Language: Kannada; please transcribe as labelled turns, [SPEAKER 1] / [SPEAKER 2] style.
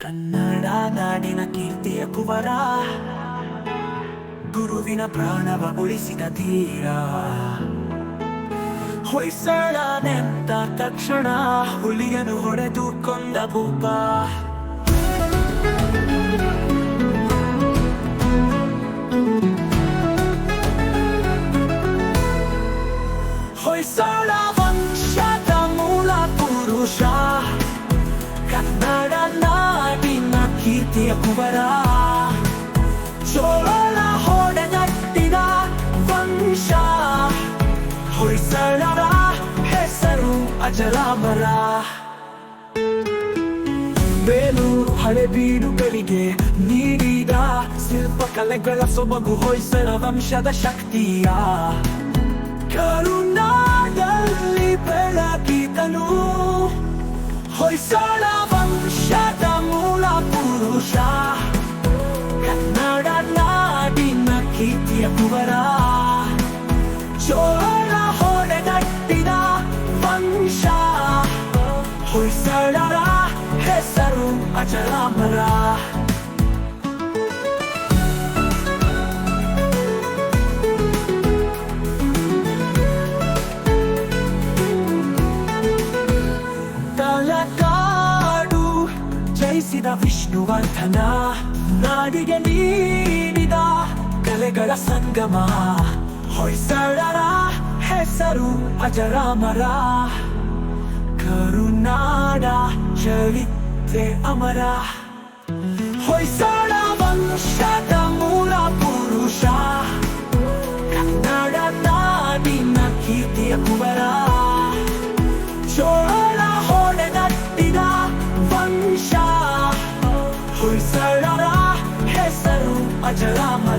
[SPEAKER 1] ಕನ್ನಡ ನಾಡಿನ ಕೀರ್ತಿಯ ಕುವರ. ಗುರುವಿನ ಪ್ರಾಣವ ಉಳಿಸಿದ ಧೀರ. ಹೊಯ್ಸಳನೆಂದ ತಕ್ಷಣ ಹುಲಿಯನ್ನು ಹೊಡೆದು ಕೊಂದ ಭೂಪ. ಕೀರ್ತಿಯ ಕುವರ. ಚೋಳ ಹೊಡೆದಟ್ಟಿದ ವಂಶ. ಹೊಯ್ಸಳರ ಹೆಸರು ಅಜರಾಮರ. ಬೇಲೂರು ಹಳೆಬೀಡುಗಳಿಗೆ ನೀಡಿದ ಶಿಲ್ಪಕಲೆಗಳ ಸೊಬಗು ಹೊಯ್ಸಳ ವಂಶದ ಶಕ್ತಿಯ. ಕರುನಾಡಲ್ಲಿ ಬೆಳಗಿದನು. ಹೊಯ್ಸಳ ಕೀರ್ತಿಯ ಕುವರ ಚೋಳ ಹೊಡೆಗಟ್ಟಿದ ವಂಶ. ಹೊಯ್ಸಳರ ಹೆಸರು ಅಜರಾಮರ. ತಲಕಾಡು ಜಯಿಸಿದ ವಿಷ್ಣುವರ್ಧನ ನಾಡಿಗೆ ನೀಡಿದ ಕಲೆಗಳ ಸಂಗಮ. ಹೊಯ್ಸಳರ ಹೆಸರು ಅಜರಾಮರ ಕರುನಾಡ ಚರಿತ್ರೆ ಅಮರ. ಹೊಯ್ಸಳ ವಂಶದ ಮೂಲ ಪುರುಷ. ಕನ್ನಡ ನಾಡಿನ ಕೀರ್ತಿಯ ಕುವರ ಚೋಳ ಹೊಡೆದಟ್ಟಿದ ವಂಶ. ಹೊಯ್ಸಳರ ಹೆಸರು ಅಜರಾಮ